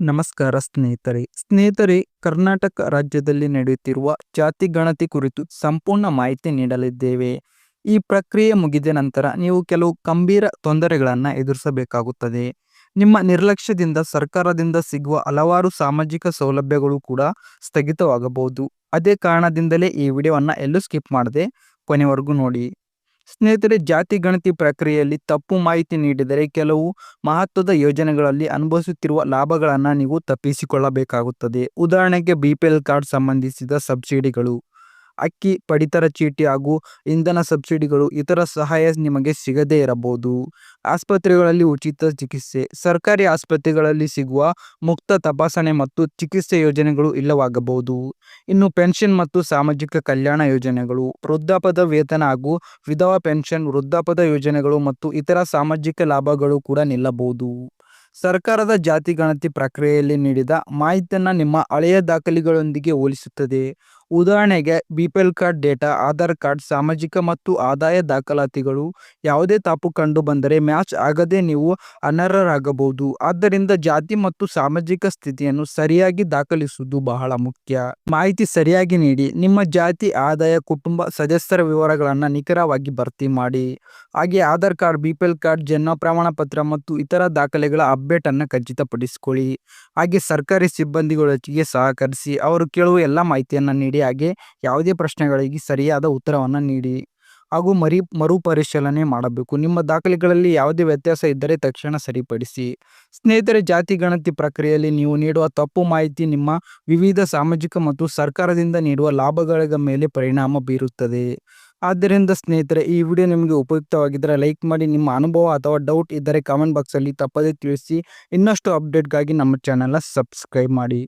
ನಮಸ್ಕಾರ ಸ್ನೇಹಿತರೆ. ಸ್ನೇಹಿತರೆ, ಕರ್ನಾಟಕ ರಾಜ್ಯದಲ್ಲಿ ನಡೆಯುತ್ತಿರುವ ಜಾತಿ ಗಣತಿ ಕುರಿತು ಸಂಪೂರ್ಣ ಮಾಹಿತಿ ನೀಡಲಿದ್ದೇವೆ. ಈ ಪ್ರಕ್ರಿಯೆ ಮುಗಿದ ನಂತರ ನೀವು ಕೆಲವು ಗಂಭೀರ ತೊಂದರೆಗಳನ್ನು ಎದುರಿಸಬೇಕಾಗುತ್ತದೆ. ನಿಮ್ಮ ನಿರ್ಲಕ್ಷ್ಯದಿಂದ ಸರ್ಕಾರದಿಂದ ಸಿಗುವ ಹಲವಾರು ಸಾಮಾಜಿಕ ಸೌಲಭ್ಯಗಳು ಕೂಡ ಸ್ಥಗಿತವಾಗಬಹುದು. ಅದೇ ಕಾರಣದಿಂದಲೇ ಈ ವಿಡಿಯೋವನ್ನು ಎಲ್ಲೂ ಸ್ಕಿಪ್ ಮಾಡದೆ ಕೊನೆವರೆಗೂ ನೋಡಿ. ಸ್ನೇಹಿತರೆ, ಜಾತಿ ಗಣತಿ ಪ್ರಕ್ರಿಯೆಯಲ್ಲಿ ತಪ್ಪು ಮಾಹಿತಿ ನೀಡಿದರೆ ಕೆಲವು ಮಹತ್ವದ ಯೋಜನೆಗಳಲ್ಲಿ ಅನುಭವಿಸುತ್ತಿರುವ ಲಾಭಗಳನ್ನು ನೀವು ತಪ್ಪಿಸಿಕೊಳ್ಳಬೇಕಾಗುತ್ತದೆ. ಉದಾಹರಣೆಗೆ ಬಿ ಕಾರ್ಡ್ ಸಂಬಂಧಿಸಿದ ಸಬ್ಸಿಡಿಗಳು. ಅಕ್ಕಿ, ಪಡಿತರ ಚೀಟಿ ಹಾಗೂ ಇಂಧನ ಸಬ್ಸಿಡಿಗಳು ಇತರ ಸಹಾಯ ನಿಮಗೆ ಸಿಗದೇ ಇರಬಹುದು. ಆಸ್ಪತ್ರೆಗಳಲ್ಲಿ ಉಚಿತ ಚಿಕಿತ್ಸೆ, ಸರ್ಕಾರಿ ಆಸ್ಪತ್ರೆಗಳಲ್ಲಿ ಸಿಗುವ ಮುಕ್ತ ತಪಾಸಣೆ ಮತ್ತು ಚಿಕಿತ್ಸೆ ಯೋಜನೆಗಳು ಇಲ್ಲವಾಗಬಹುದು. ಇನ್ನು ಪೆನ್ಷನ್ ಮತ್ತು ಸಾಮಾಜಿಕ ಕಲ್ಯಾಣ ಯೋಜನೆಗಳು, ವೃದ್ಧಾಪದ ವೇತನ ಹಾಗೂ ವಿಧವಾ ಪೆನ್ಷನ್, ವೃದ್ಧಾಪದ ಯೋಜನೆಗಳು ಮತ್ತು ಇತರ ಸಾಮಾಜಿಕ ಲಾಭಗಳು ಕೂಡ ನಿಲ್ಲಬಹುದು. ಸರ್ಕಾರದ ಜಾತಿ ಗಣತಿ ಪ್ರಕ್ರಿಯೆಯಲ್ಲಿ ನೀಡಿದ ಮಾಹಿತಿಯನ್ನು ನಿಮ್ಮ ಹಳೆಯ ದಾಖಲೆಗಳೊಂದಿಗೆ ಹೋಲಿಸುತ್ತದೆ. ಉದಾಹರಣೆಗೆ B P L card data Aadhaar card ಸಾಮಾಜಿಕ ಮತ್ತು ಆದಾಯ ದಾಖಲಾತಿಗಳು, ಯಾವುದೇ ತಪ್ಪು ಕಂಡು ಬಂದರೆ ಮ್ಯಾಚ್ ಆಗದೆ ನೀವು ಅನರ್ಹರಾಗಬಹುದು. ಆದ್ದರಿಂದ ಜಾತಿ ಮತ್ತು ಸಾಮಾಜಿಕ ಸ್ಥಿತಿಯನ್ನು ಸರಿಯಾಗಿ ದಾಖಲಿಸುವುದು ಬಹಳ ಮುಖ್ಯ. ಮಾಹಿತಿ ಸರಿಯಾಗಿ ನೀಡಿ, ನಿಮ್ಮ ಜಾತಿ, ಆದಾಯ, ಕುಟುಂಬ, ಸದಸ್ಯರ ವಿವರಗಳನ್ನು ನಿಖರವಾಗಿ ಭರ್ತಿ ಮಾಡಿ. ಹಾಗೆ Aadhaar card B P L card ಜನ್ಮ ಪ್ರಮಾಣ ಪತ್ರ ಮತ್ತು ಇತರ ದಾಖಲೆಗಳ ಅಪ್ಡೇಟ್ ಅನ್ನು ಖಚಿತಪಡಿಸಿಕೊಳ್ಳಿ. ಹಾಗೆ ಸರ್ಕಾರಿ ಸಿಬ್ಬಂದಿಗಳೊಟ್ಟಿಗೆ ಸಹಕರಿಸಿ, ಅವರು ಕೇಳುವ ಎಲ್ಲ ಮಾಹಿತಿಯನ್ನು ನೀಡಿ. ಹಾಗೆ ಯಾವುದೇ ಪ್ರಶ್ನೆಗಳಿಗೆ ಸರಿಯಾದ ಉತ್ತರವನ್ನು ನೀಡಿ ಹಾಗೂ ಮರಿ, ಮರುಪರಿಶೀಲನೆ ಮಾಡಬೇಕು. ನಿಮ್ಮ ದಾಖಲೆಗಳಲ್ಲಿ ಯಾವುದೇ ವ್ಯತ್ಯಾಸ ಇದ್ದರೆ ತಕ್ಷಣ ಸರಿಪಡಿಸಿ. ಸ್ನೇಹಿತರೆ, ಜಾತಿ ಗಣತಿ ಪ್ರಕ್ರಿಯೆಯಲ್ಲಿ ನೀವು ನೀಡುವ ತಪ್ಪು ಮಾಹಿತಿ ನಿಮ್ಮ ವಿವಿಧ ಸಾಮಾಜಿಕ ಮತ್ತು ಸರ್ಕಾರದಿಂದ ನೀಡುವ ಲಾಭಗಳ ಮೇಲೆ ಪರಿಣಾಮ ಬೀರುತ್ತದೆ. ಆದ್ದರಿಂದ ಸ್ನೇಹಿತರೆ, ಈ ವಿಡಿಯೋ ನಿಮಗೆ ಉಪಯುಕ್ತವಾಗಿದ್ದರೆ ಲೈಕ್ ಮಾಡಿ. ನಿಮ್ಮ ಅನುಭವ ಅಥವಾ ಡೌಟ್ ಇದ್ದರೆ ಕಾಮೆಂಟ್ ಬಾಕ್ಸಲ್ಲಿ ತಪ್ಪದೇ ತಿಳಿಸಿ. ಇನ್ನಷ್ಟು ಅಪ್ಡೇಟ್ಗಾಗಿ ನಮ್ಮ ಚಾನಲ್ನ ಸಬ್ಸ್ಕ್ರೈಬ್ ಮಾಡಿ.